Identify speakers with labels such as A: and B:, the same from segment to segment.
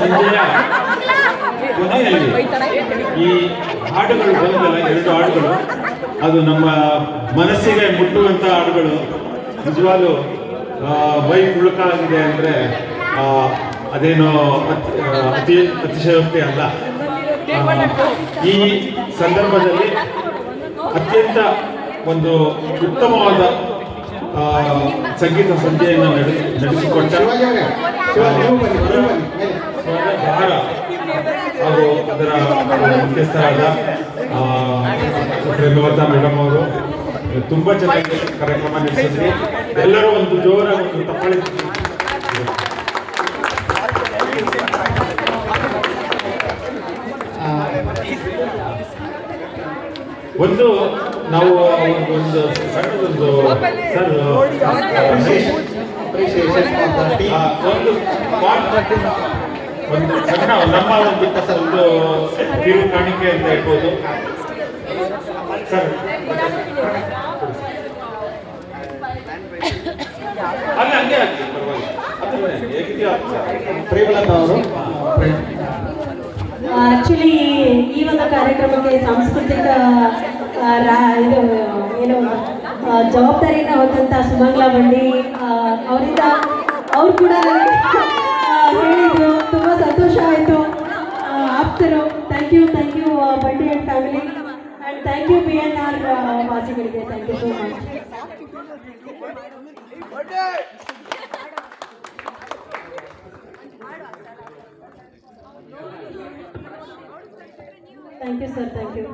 A: ಸಂಜೆಯ ಕೊನೆಯಲ್ಲಿ ಈ ಹಾಡುಗಳು ಬಂದಲ್ಲ ಎರಡು ಹಾಡುಗಳು. ಅದು ನಮ್ಮ ಮನಸ್ಸಿಗೆ ಮುಟ್ಟುವಂಥ ಹಾಡುಗಳು. ನಿಜವಾಗ್ಲೂ ಮೈ ಮುಳುಕ ಆಗಿದೆ ಅಂದರೆ ಅದೇನೋ ಅತಿ ಅತಿ ಅತಿಶಯೋಕ್ತಿ ಅಲ್ಲ. ಈ ಸಂದರ್ಭದಲ್ಲಿ ಅತ್ಯಂತ ಒಂದು ಉತ್ತಮವಾದ ಸಂಗೀತ ಸಂಜೆಯನ್ನು ನಡೆ ನಡೆಸಿಕೊಟ್ಟ ಭಾರ ಹಾಗೂ ಅದರ ಮುಖ್ಯಸ್ಥರಾದ ಪ್ರೇಮಲತಾ ಮೇಡಮ್ ಅವರು ತುಂಬಾ ಚೆನ್ನಾಗಿ ಕಾರ್ಯಕ್ರಮ ನಡೆಸಿದ್ರಿ. ಎಲ್ಲರೂ ಒಂದು ಜೋರಾಗಿ ಒಂದು ತಪ್ಪಳಿ ಒಂದು ನಾವು ಒಂದು ಸಣ್ಣದೊಂದು ಸರ್ ಒಂದು part ಒಂದು ಸಣ್ಣ ನಮ್ಮ ಒಂದು ಒಂದು ಕಿರು ಕಾಣಿಕೆ ಅಂತ ಹೇಳ್ಬೋದು. ಸರ್. ಅಲ್ಲ ಹಂಗೆ ಹಾಕಿ ಪರವಾಗಿಲ್ಲ. ಅದು ಸರ್.
B: ಪ್ರೇಮಲತಾ ಅವರು?
C: ಆಕ್ಚುಲಿ ಈ ಒಂದು ಕಾರ್ಯಕ್ರಮಕ್ಕೆ ಸಾಂಸ್ಕೃತಿಕ ರಾ- ಇದು ಏನು ಜವಾಬ್ದಾರಿಯನ್ನು ಜವಾಬ್ದಾರಿನ ಹೊತ್ತಂತ ಸುಮಂಗ್ಲಾ ಬಂಡಿ ಅವರಿಂದ ಅವ್ರು ಕೂಡ ನನಗೆ thank you thank you Bandi and family and thank you B N R ವಾಸಿಗಳಿಗೆ. Thank you so much thank you sir thank you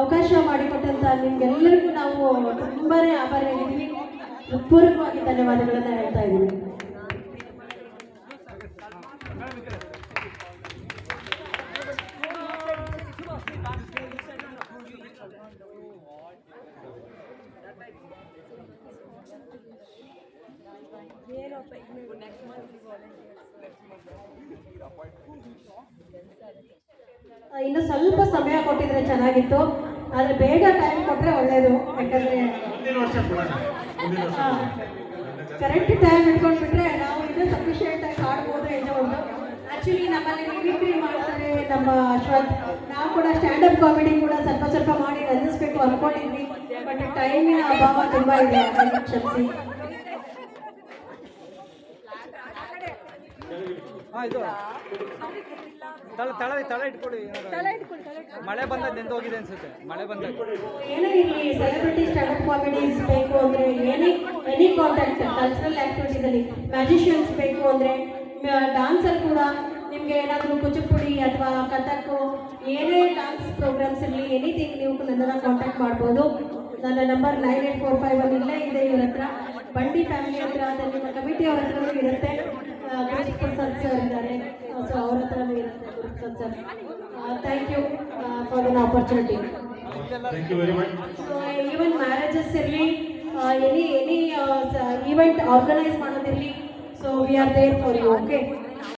C: ಅವಕಾಶ ಮಾಡಿಕೊಟ್ಟಂತ ನಿಮ್ಗೆಲ್ಲರಿಗೂ ನಾವು ತುಂಬಾನೇ ಆಭಾರಿಯಾಗಿದ್ದೀವಿ. ಹೃತ್ಪೂರ್ವಕವಾಗಿ ಧನ್ಯವಾದಗಳನ್ನ ಹೇಳ್ತಾ ಇದ್ದೀವಿ ಇನ್ನು ಸ್ವಲ್ಪ ಸಮಯ ಕೊಟ್ಟಿದ್ರೆ ಚೆನ್ನಾಗಿತ್ತು. ಆದ್ರೆ ಬೇಗ ಟೈಮ್ ಕೊಟ್ರೆ ಒಳ್ಳೇದು. ಯಾಕಂದ್ರೆ ಕರೆಕ್ಟ್ ಟೈಮ್ ಇಟ್ಕೊಂಡ್ಬಿಟ್ರೆ ನಮ್ಮ ಅಶ್ವಥ್ ನಾವು ಕೂಡ ಸ್ಟ್ಯಾಂಡ್ ಅಪ್ ಕಾಮಿಡಿ ಕೂಡ ಸ್ವಲ್ಪ ಸ್ವಲ್ಪ ಮಾಡಿ ರಂಜಿಸ್ಬೇಕು ಅನ್ಕೊಂಡಿದ್ವಿ. ಬಟ್ ಟೈಮಿನ ಅಭಾವ ತುಂಬ ಇದೆ ಕ್ಷಮಿಸಿ.
D: ಮಳೆ ಬಂದ ನೆಂದು ಹೋಗಿದೆ ಅನ್ಸುತ್ತೆ. ಮಳೆ ಬಂದಾಗ.
C: ಏನೇ ಇರಲಿ ಸೆಲೆಬ್ರಿಟಿ ಸ್ಟ್ಯಾಂಡ್ ಅಪ್ ಕಾಮಿಡೀಸ್ ಬೇಕು ಅಂದ್ರೆ ಏನೇ ಎನಿ ಕಾಂಟ್ಯಾಕ್ಟ್ ಕಲ್ಚರಲ್ ಆ್ಯಕ್ಟಿವಿಟೀಸಲ್ಲಿ ಮ್ಯಾಜಿಷಿಯನ್ಸ್ ಬೇಕು ಅಂದ್ರೆ ಡಾನ್ಸರ್ ಕೂಡ ನಿಮಗೆ ಏನಾದರೂ ಕುಚಿಪುಡಿ ಅಥವಾ ಕಥಕ್ ಏನೇ ಡಾನ್ಸ್ ಪ್ರೋಗ್ರಾಮ್ಸ್ ಇರಲಿ ಎನಿಥಿಂಗ್ ನೀವು ನನ್ನನ್ನು ಕಾಂಟ್ಯಾಕ್ಟ್ ಮಾಡ್ಬೋದು. ನನ್ನ number nine eight four five one ಇಲ್ಲೇ ಇದೆ ಇವ್ರ ಹತ್ರ. ಬಂಡಿ ಫ್ಯಾಮಿಲಿ ಹತ್ರ ಅದೇ ನಿಮ್ಮ ಕಮಿಟಿ ಅವ್ರ ಹತ್ರ ಇರುತ್ತೆ. ಗುರುಪ್ರಸಾದ್ ಸರ್ ಇದ್ದಾರೆ. ಸೊ ಅವ್ರ ಹತ್ರನೂ ಇರುತ್ತೆ Guruprasad sir thank you for the opportunity so even marriages ಇರಲಿ any any event organise ಮಾಡೋದಿರಲಿ so we are there for you okay